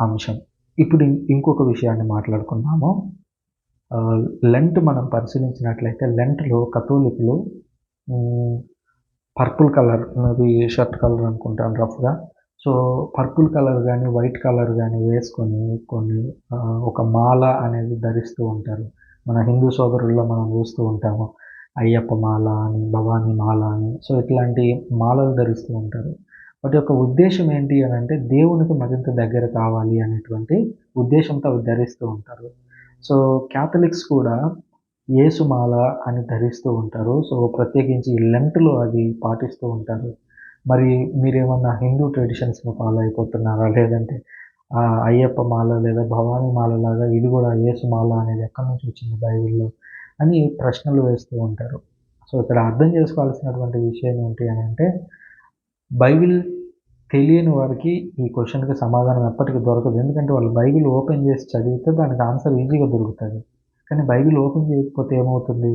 అంశం. ఇప్పుడు ఇంకొక విషయాన్ని మాట్లాడుకుందాము. లెంట్ మనం పరిశీలించినట్లయితే లెంట్లో కథోలికులు పర్పుల్ కలర్ అనేది షర్ట్ కలర్ అనుకుంటాను రఫ్గా సో పర్పుల్ కలర్ కానీ వైట్ కలర్ కానీ వేసుకొని కొన్ని ఒక మాల అనేది ధరిస్తూ ఉంటారు. మన హిందూ సోదరుల్లో మనం చూస్తూ ఉంటాము. అయ్యప్ప మాల అని భవానీ మాల అని. సో ఇట్లాంటి మాలలు ధరిస్తూ ఉంటారు. వాటి యొక్క ఉద్దేశం ఏంటి అని అంటే దేవునికి మరింత దగ్గర కావాలి అనేటువంటి ఉద్దేశంతో అవి ధరిస్తూ ఉంటారు. సో క్యాథలిక్స్ కూడా యేసుమాల అని ధరిస్తూ ఉంటారు. సో ప్రత్యేకించి లెంట్లో అది పాటిస్తూ ఉంటారు. మరి మీరేమన్నా హిందూ ట్రెడిషన్స్ని ఫాలో అయిపోతున్నారా? లేదంటే అయ్యప్ప మాల లేదా భవానీ మాల లాగా ఇది కూడా యేసుమాల అనేది ఎక్కడి నుంచి వచ్చింది బైబిల్లో అని ప్రశ్నలు వేస్తూ ఉంటారు. సో ఇక్కడ అర్థం చేసుకోవాల్సినటువంటి విషయం ఏంటి అని అంటే బైబిల్ తెలియని వారికి ఈ క్వశ్చన్కి సమాధానం ఎప్పటికీ దొరకదు. ఎందుకంటే వాళ్ళు బైబిల్ ఓపెన్ చేసి చదివితే దానికి ఆన్సర్ ఈజీగా దొరుకుతుంది. కానీ బైబిల్ ఓపెన్ చేయకపోతే ఏమవుతుంది?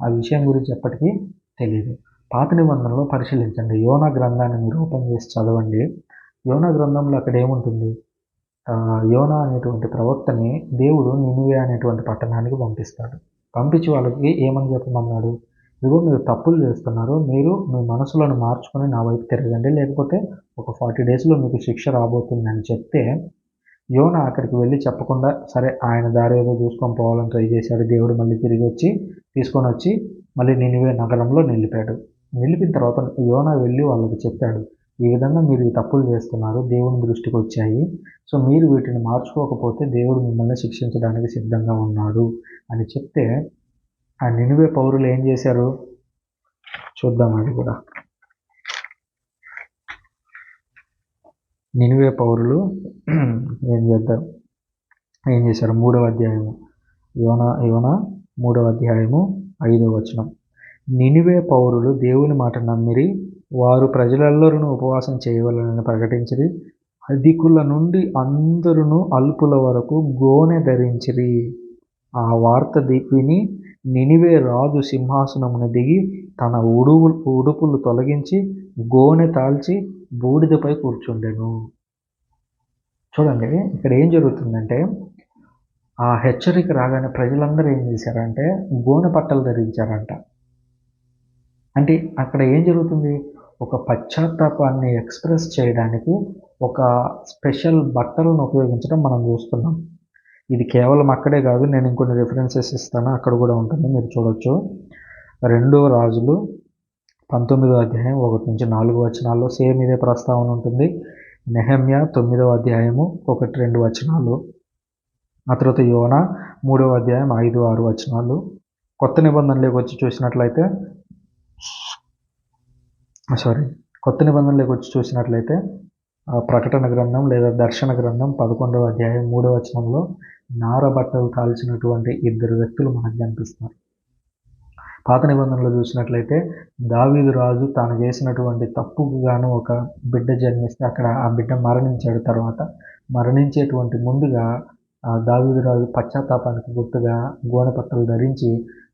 ఆ విషయం గురించి ఎప్పటికీ తెలియదు. పాత నిబంధనలో పరిశీలించండి. యోనా గ్రంథాన్ని మీరు ఓపెన్ చేసి చదవండి. యోనా గ్రంథంలో అక్కడ ఏముంటుంది? యోన యోనా అనేటువంటి ప్రవక్తని దేవుడు నినువే అనేటువంటి పట్టణానికి పంపిస్తాడు. పంపించి వాళ్ళకి ఏమని చెప్పమన్నాడు? ఇదిగో మీరు తప్పులు చేస్తున్నారు మీరు మీ మనసులను మార్చుకొని నా వైపు తిరగండి. లేకపోతే ఒక ఫార్టీ డేస్లో మీకు శిక్ష రాబోతుందని చెప్తే యోన అక్కడికి వెళ్ళి చెప్పకుండా సరే ఆయన దారి ఏదో చూసుకొని పోవాలని ట్రై చేశాడు దేవుడు మళ్ళీ తిరిగి వచ్చి తీసుకొని వచ్చి మళ్ళీ నినివే నగరంలో నిలిపాడు. నిలిపిన తర్వాత యోన వెళ్ళి వాళ్ళకి చెప్పాడు ఈ విధంగా మీరు ఈ తప్పులు చేస్తున్నారు దేవుని దృష్టికి వచ్చాయి. సో మీరు వీటిని మార్చుకోకపోతే దేవుడు మిమ్మల్ని శిక్షించడానికి సిద్ధంగా ఉన్నాడు అని చెప్తే ఆ నినివే పౌరులు ఏం చేశారు? చూద్దాం అది కూడా. నినివే పౌరులు ఏం చేద్దాం? ఏం చేశారు? మూడవ అధ్యాయము. యోన యోన మూడవ అధ్యాయము ఐదవ వచనం. నినివే పౌరులు దేవుని మాట నమ్మిరి వారు ప్రజలందరూ ఉపవాసం చేయవలనని ప్రకటించిరి అధికుల నుండి అందరును అల్పుల వరకు గోనె ధరించిరి. ఆ వార్త విని నినివే రాజు సింహాసనమున దిగి తన ఉడువు ఉడుపులు తొలగించి గోనె తాల్చి బూడిదపై కూర్చుండెను. చూడండి ఇక్కడ ఏం జరుగుతుందంటే ఆ హెచ్చరిక రాగానే ప్రజలందరూ ఏం చేశారంటే గోనె పట్టలు ధరించారంట. అంటే అక్కడ ఏం జరుగుతుంది? ఒక పశ్చాత్తాపాన్ని ఎక్స్ప్రెస్ చేయడానికి ఒక స్పెషల్ బట్టలను ఉపయోగించడం మనం చూస్తున్నాం. ఇది కేవలం అక్కడే కాదు నేను ఇంకొన్ని రిఫరెన్సెస్ ఇస్తాను అక్కడ కూడా ఉంటుంది మీరు చూడొచ్చు. రెండో రాజులు పంతొమ్మిదో అధ్యాయం ఒకటి నుంచి నాలుగు వచనాల్లో సేమ్ ఇదే ప్రస్తావన ఉంటుంది. నెహమ్య తొమ్మిదవ అధ్యాయము ఒకటి రెండు వచనాలు. ఆ తర్వాత యోన మూడవ అధ్యాయం ఐదు ఆరు వచనాలు. కొత్త నిబంధనలోకి వచ్చి చూసినట్లయితే సారీ కొత్త నిబంధనలోకి వచ్చి చూసినట్లయితే ఆ ప్రకటన గ్రంథం లేదా దర్శన గ్రంథం పదకొండవ అధ్యాయం మూడవ వచనంలో నార బట్టలు కాల్చినటువంటి ఇద్దరు వ్యక్తులు మనకు కనిపిస్తున్నారు. పాత నిబంధనలు చూసినట్లయితే దావీదు రాజు తాను చేసినటువంటి తప్పుకు గాను ఒక బిడ్డ జన్మిస్తే అక్కడ ఆ బిడ్డ మరణించాడు తర్వాత. మరణించేటువంటి ముందుగా ఆ దావీదు రాజు పశ్చాత్తాపానికి గుర్తుగా గోనె పట్టలు ధరించి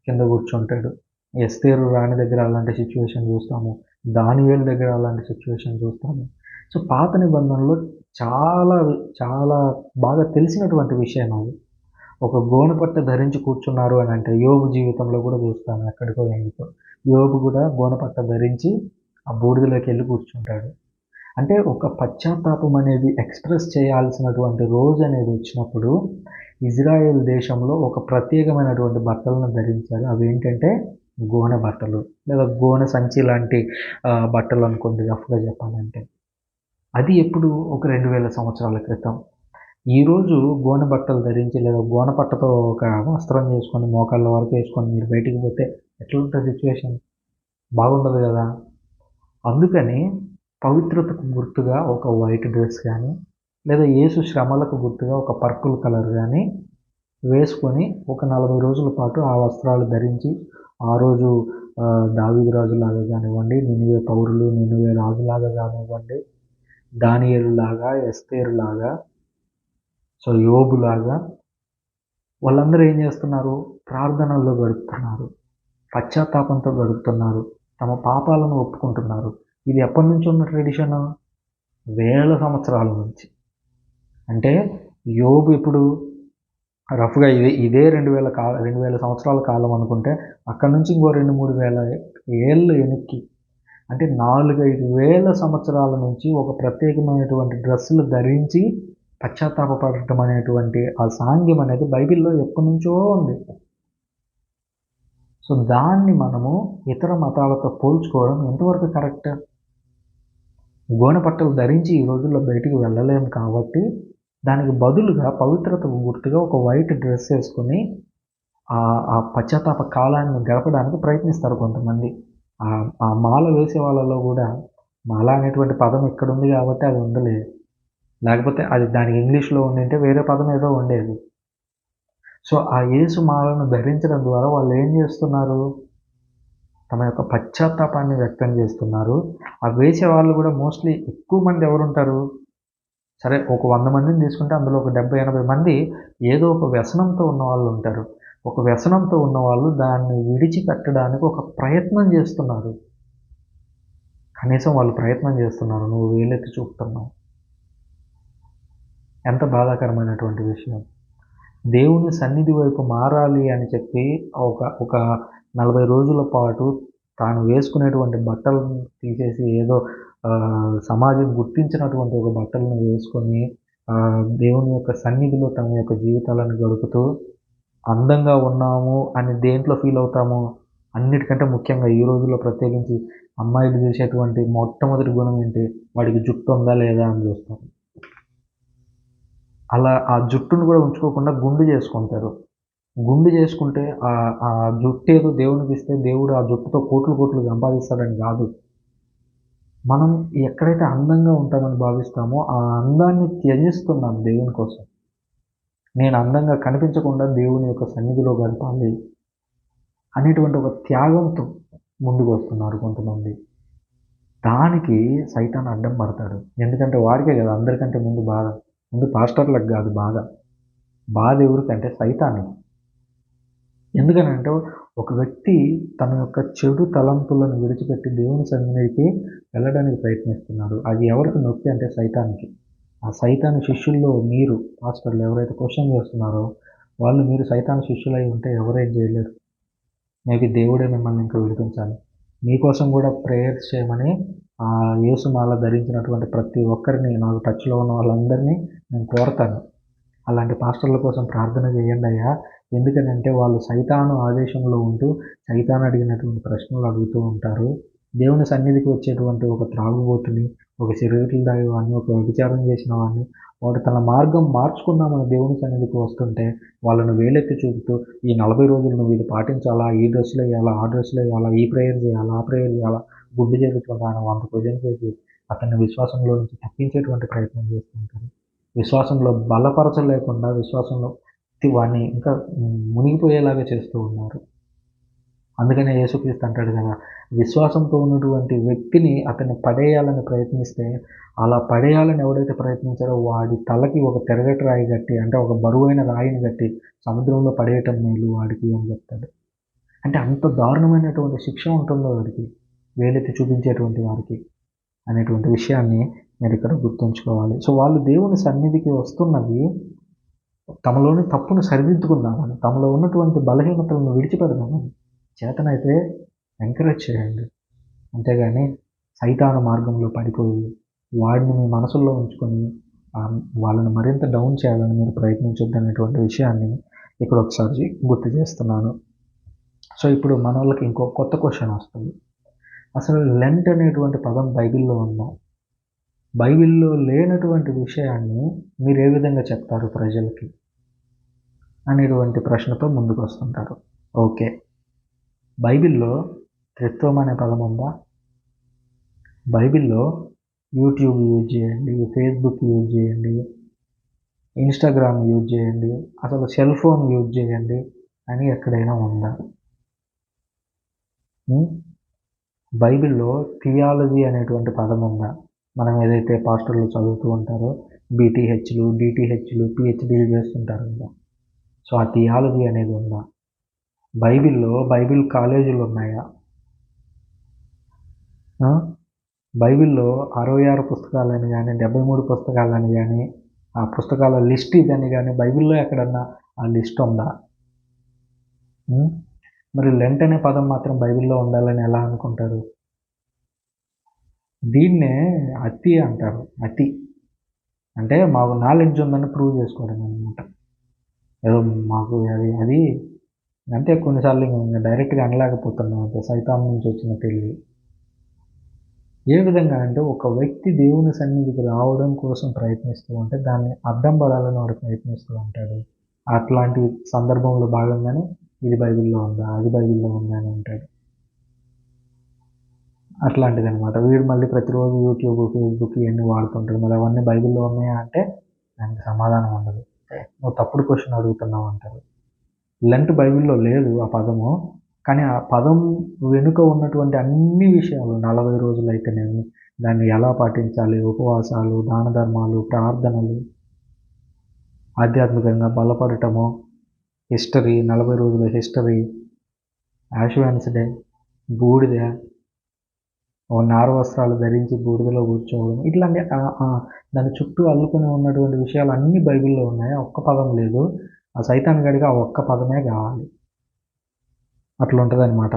కింద కూర్చుంటాడు. ఎస్తేరు రాణి దగ్గర అలాంటి సిచ్యువేషన్ చూస్తాము. దానివేలు దగ్గర అలాంటి సిచ్యువేషన్ చూస్తాము. సో పాత నిబంధనలో చాలా చాలా బాగా తెలిసినటువంటి విషయం అది. ఒక గోనెపట్ట ధరించి కూర్చున్నారు అని అంటే యోగు జీవితంలో కూడా చూస్తాను ఎక్కడికో ఎందుకో. యోగు కూడా గోనెపట్ట ధరించి ఆ బూడిదలోకి వెళ్ళి కూర్చుంటాడు. అంటే ఒక పశ్చాత్తాపం అనేది ఎక్స్ప్రెస్ చేయాల్సినటువంటి రోజు అనేది వచ్చినప్పుడు ఇజ్రాయెల్ దేశంలో ఒక ప్రత్యేకమైనటువంటి బట్టలను ధరించారు. అవి ఏంటంటే గోనె బట్టలు లేదా గోనె సంచి లాంటి బట్టలు అనుకోండి రఫ్గా చెప్పాలంటే. అది ఎప్పుడు? ఒక రెండు వేల సంవత్సరాల క్రితం. ఈరోజు గోనె బట్టలు ధరించి లేదా గోనె పట్టతో ఒక వస్త్రం చేసుకొని మోకాళ్ళ వరకు వేసుకొని మీరు బయటికి పోతే ఎట్లుంటుంది సిచ్యువేషన్ బాగుండదు కదా. అందుకని పవిత్రతకు గుర్తుగా ఒక వైట్ డ్రెస్ కానీ లేదా ఏసు శ్రమలకు గుర్తుగా ఒక పర్పుల్ కలర్ కానీ వేసుకొని ఒక నలభై రోజుల పాటు ఆ వస్త్రాలు ధరించి ఆ రోజు దావిది రాజులాగా కానివ్వండి నినివే పౌరులు నినివే రాజులాగా కానివ్వండి దానియలులాగా ఎస్తేరులాగా సో యోబులాగా వాళ్ళందరూ ఏం చేస్తున్నారు? ప్రార్థనల్లో గడుపుతున్నారు. పశ్చాత్తాపంతో గడుపుతున్నారు. తమ పాపాలను ఒప్పుకుంటున్నారు. ఇది ఎప్పటి నుంచి ఉన్న ట్రెడిషన్ వేల సంవత్సరాల నుంచి. అంటే యోబు ఇప్పుడు రఫ్గా ఇదే ఇదే రెండు వేల కాల రెండు వేల సంవత్సరాల కాలం అనుకుంటే అక్కడ నుంచి ఇంకో రెండు మూడు వేల ఏళ్ళు వెనక్కి అంటే నాలుగైదు వేల సంవత్సరాల నుంచి ఒక ప్రత్యేకమైనటువంటి డ్రెస్సులు ధరించి పశ్చాత్తాపడటం అనేటువంటి ఆ సాంగ్యం అనేది బైబిల్లో ఎప్పటి నుంచో ఉంది. సో దాన్ని మనము ఇతర మతాలతో పోల్చుకోవడం ఎంతవరకు కరెక్ట్? గోనె పట్టలు ధరించి ఈ రోజుల్లో బయటికి వెళ్ళలేము కాబట్టి దానికి బదులుగా పవిత్రత గుర్తుగా ఒక వైట్ డ్రెస్ వేసుకొని ఆ ఆ పశ్చాత్తాప కాలాన్ని గడపడానికి ప్రయత్నిస్తారు కొంతమంది. ఆ ఆ మాల వేసే వాళ్ళలో కూడా మాల అనేటువంటి పదం ఇక్కడ ఉంది కాబట్టి అది ఉండలేదు. లేకపోతే అది దానికి ఇంగ్లీష్లో ఉండింటే వేరే పదం ఏదో ఉండేది. సో ఆ యేసు మాలను ధరించడం ద్వారా వాళ్ళు ఏం చేస్తున్నారు? తమ యొక్క పశ్చాత్తాపాన్ని వ్యక్తం చేస్తున్నారు. ఆ వేసే వాళ్ళు కూడా మోస్ట్లీ ఎక్కువ మంది ఎవరుంటారు? సరే ఒక వంద మందిని తీసుకుంటే అందులో ఒక డెబ్బై ఎనభై మంది ఏదో ఒక వ్యసనంతో ఉన్న వాళ్ళు ఉంటారు. ఒక వ్యసనంతో ఉన్నవాళ్ళు దాన్ని విడిచిపెట్టడానికి ఒక ప్రయత్నం చేస్తున్నారు. కనీసం వాళ్ళు ప్రయత్నం చేస్తున్నారు. నువ్వు వేలెత్తి చూపుతున్నావు. ఎంత బాధాకరమైనటువంటి విషయం. దేవుని సన్నిధి వైపు మారాలి అని చెప్పి ఒక ఒక నలభై రోజుల పాటు తాను వేసుకునేటువంటి బట్టలను తీసేసి ఏదో సమాజం గుర్తించినటువంటి ఒక బట్టలను వేసుకొని దేవుని యొక్క సన్నిధిలో తమ యొక్క జీవితాలను గడుపుతూ అందంగా ఉన్నాము అని దేంట్లో ఫీల్ అవుతామో అన్నిటికంటే ముఖ్యంగా ఈ రోజుల్లో ప్రత్యేకించి అమ్మాయిలు చూసేటువంటి మొట్టమొదటి గుణం ఏంటి? వాడికి జుట్టు ఉందా లేదా అని చూస్తారు అలా ఆ జుట్టును కూడా ఉంచుకోకుండా గుండు చేసుకుంటారు. గుండు చేసుకుంటే ఆ ఆ జుట్టు ఏదో దేవునికి ఇస్తే దేవుడు ఆ జుట్టుతో కోట్లు కోట్లు సంపాదిస్తాడని కాదు. మనం ఎక్కడైతే అందంగా ఉంటామని భావిస్తామో ఆ అందాన్ని త్యజిస్తున్నాం దేవుని కోసం. నేను అందంగా కనిపించకుండా దేవుని యొక్క సన్నిధిలో గడపాలి అనేటువంటి ఒక త్యాగంతో ముందుకు వస్తున్నారు కొంతమంది. దానికి సైతాన్ అడ్డం పడతాడు. ఎందుకంటే వాడికే కదా అందరికంటే ముందు బాధ. ముందు పాస్టర్లకు కాదు బాధ. బాధ ఎవరికంటే సైతానికి. ఎందుకనంటే ఒక వ్యక్తి తన యొక్క చెడు తలంపులను విడిచిపెట్టి దేవుని సన్నిధికి వెళ్ళడానికి ప్రయత్నిస్తున్నాడు. అది ఎవరికి నొప్పి అంటే సైతానికి. ఆ సైతాన్ శిష్యుల్లో మీరు పాస్టర్లు ఎవరైతే క్వశ్చన్ చేస్తున్నారో వాళ్ళు మీరు సైతాన్ శిష్యులై ఉంటే ఎవరేం చేయలేరు. మేబీ దేవుడే మిమ్మల్ని ఇంకా విడిపించాలి. మీకోసం కూడా ప్రేయర్స్ చేయమని ఆ యేసుమాల ధరించినటువంటి ప్రతి ఒక్కరిని నాకు టచ్లో ఉన్న వాళ్ళందరినీ నేను కోరుతాను. అలాంటి పాస్టర్ల కోసం ప్రార్థన చేయండి అయ్యా. ఎందుకనంటే వాళ్ళు సైతాను ఆదేశంలో ఉంటూ సైతాన్ అడిగినటువంటి ప్రశ్నలు అడుగుతూ ఉంటారు. దేవుని సన్నిధికి వచ్చేటువంటి ఒక త్రాగుబోతుని ఒక సిగరెట్లు దాగేవాడిని ఒక వ్యభిచారం చేసిన వాడిని వాడు తన మార్గం మార్చుకుందామని దేవుని సన్నిధికి వస్తుంటే వాళ్ళను వేలెత్తి చూపుతూ ఈ నలభై రోజులు నువ్వు ఇది పాటించాలా? ఈ డ్రెస్సులు వేయాలా? ఆ డ్రెస్సులు వేయాలా? ఈ ప్రేయర్ చేయాలా? ఆ ప్రేయర్ చేయాలా? గుడ్డు చేరుకుంటాను వంద పూజలు చేసి అతన్ని విశ్వాసంలో నుంచి తప్పించేటువంటి ప్రయత్నం చేస్తుంటారు. విశ్వాసంలో బలపరచలేకుండా విశ్వాసంలో వాడిని ఇంకా మునిగిపోయేలాగా చేస్తూ ఉన్నారు. అందుకనే యేసుక్రీస్తు అంటాడు కదా విశ్వాసంతో ఉన్నటువంటి వ్యక్తిని అతన్ని పడేయాలని ప్రయత్నిస్తే అలా పడేయాలని ఎవడైతే ప్రయత్నించారో వాడి తలకి ఒక తెరగటి రాయి కట్టి అంటే ఒక బరువైన రాయిని కట్టి సముద్రంలో పడేయటం మేలు వాడికి అని చెప్తాడు. అంటే అంత దారుణమైనటువంటి శిక్ష ఉంటుందో వాడికి వేలెత్తి చూపించేటువంటి వారికి అనేటువంటి విషయాన్ని మీరు ఇక్కడ గుర్తుంచుకోవాలి. సో వాళ్ళు దేవుని సన్నిధికి వస్తున్నది తమలోని తప్పును సరిదిద్దుకుందామని తమలో ఉన్నటువంటి బలహీనతలను విడిచిపెడదామని. చేతనైతే ఎంకరేజ్ చేయండి. అంతేగాని సైతాన మార్గంలో పడిపోయి వాడిని మీ మనసుల్లో ఉంచుకొని వాళ్ళని మరింత డౌన్ చేయాలని మీరు ప్రయత్నించొద్దు అనేటువంటి విషయాన్ని ఇక్కడ ఒకసారి గుర్తు చేస్తున్నాను. సో ఇప్పుడు మన వాళ్ళకి ఇంకో కొత్త క్వశ్చన్ వస్తుంది. అసలు లెంట్ అనేటువంటి పదం బైబిల్లో ఉందా? బైబిల్లో లేనటువంటి విషయాన్ని మీరు ఏ విధంగా చెప్తారు ప్రజలకి? అనేటువంటి ప్రశ్నతో ముందుకు వస్తుంటారు. ఓకే. బైబిల్లో త్రిత్వం అనే పదం ఉందా? బైబిల్లో యూట్యూబ్ యూజ్ చేయండి ఫేస్బుక్ యూజ్ చేయండి ఇన్స్టాగ్రామ్ యూజ్ చేయండి అసలు సెల్ ఫోన్ యూజ్ చేయండి అని ఎక్కడైనా ఉందా? బైబిల్లో థియాలజీ అనేటువంటి పదం ఉందా? మనం ఏదైతే పాస్టర్లు చదువుతూ ఉంటారో బీటీహెచ్లు డిటిహెచ్లు పిహెచ్డీలు చేస్తుంటారు కదా. సో ఆ థియాలజీ అనేది ఉందా? బైబిల్లో బైబిల్ కాలేజీలు ఉన్నాయా బైబిల్లో అరవై ఆరు పుస్తకాలని కానీ డెబ్బై మూడు పుస్తకాలని కానీ ఆ పుస్తకాల లిస్ట్ ఇదని కానీ బైబిల్లో ఎక్కడన్నా ఆ లిస్ట్ ఉందా? మరి లెంట్ అనే పదం మాత్రం బైబిల్లో ఉండాలని ఎలా అనుకుంటారు? దీన్నే అతి అంటారు అతి. అంటే మాకు నాలెడ్జ్ ఉందని ప్రూవ్ చేసుకోవడం అనమాట ఏదో మాకు అది అది అంటే కొన్నిసార్లు ఇంకా డైరెక్ట్గా అనలేకపోతున్నాం అంతే సైతాం నుంచి వచ్చిన తెలివి. ఏ విధంగా అంటే ఒక వ్యక్తి దేవుని సన్నిధికి రావడం కోసం ప్రయత్నిస్తూ ఉంటే దాన్ని అడ్డం పడాలని వాడు ప్రయత్నిస్తూ ఉంటాడు. అట్లాంటి సందర్భంలో భాగంగానే ఇది బైబిల్లో ఉందా అది బైబిల్లో ఉందా అని అంటాడు. అట్లాంటిది అనమాట వీడు మళ్ళీ ప్రతిరోజు యూట్యూబ్ ఫేస్బుక్ ఇవన్నీ వాడుతుంటాడు. మరి అవన్నీ బైబిల్లో ఉన్నాయా అంటే దానికి సమాధానం ఉండదు. నువ్వు తప్పుడు క్వశ్చన్ అడుగుతున్నావు అంటారు. లెంట్ బైబిల్లో లేదు ఆ పదము కానీ ఆ పదం వెనుక ఉన్నటువంటి అన్ని విషయాలు నలభై రోజులు అయితేనేమి దాన్ని ఎలా పాటించాలి? ఉపవాసాలు దాన ధర్మాలు ప్రార్థనలు ఆధ్యాత్మికంగా బలపడటము హిస్టరీ నలభై రోజుల హిస్టరీ యాష్ డే బూడిద ఓ నార వస్త్రాలు ధరించి బూడిదలో కూర్చోవడం ఇట్లాంటి దాని చుట్టూ అల్లుకొని ఉన్నటువంటి విషయాలు అన్నీ బైబిల్లో ఉన్నాయి ఒక్క పదం లేదు. ఆ సైతాన్ గడిగా ఆ ఒక్క పదమే కావాలి. అట్లా ఉంటుంది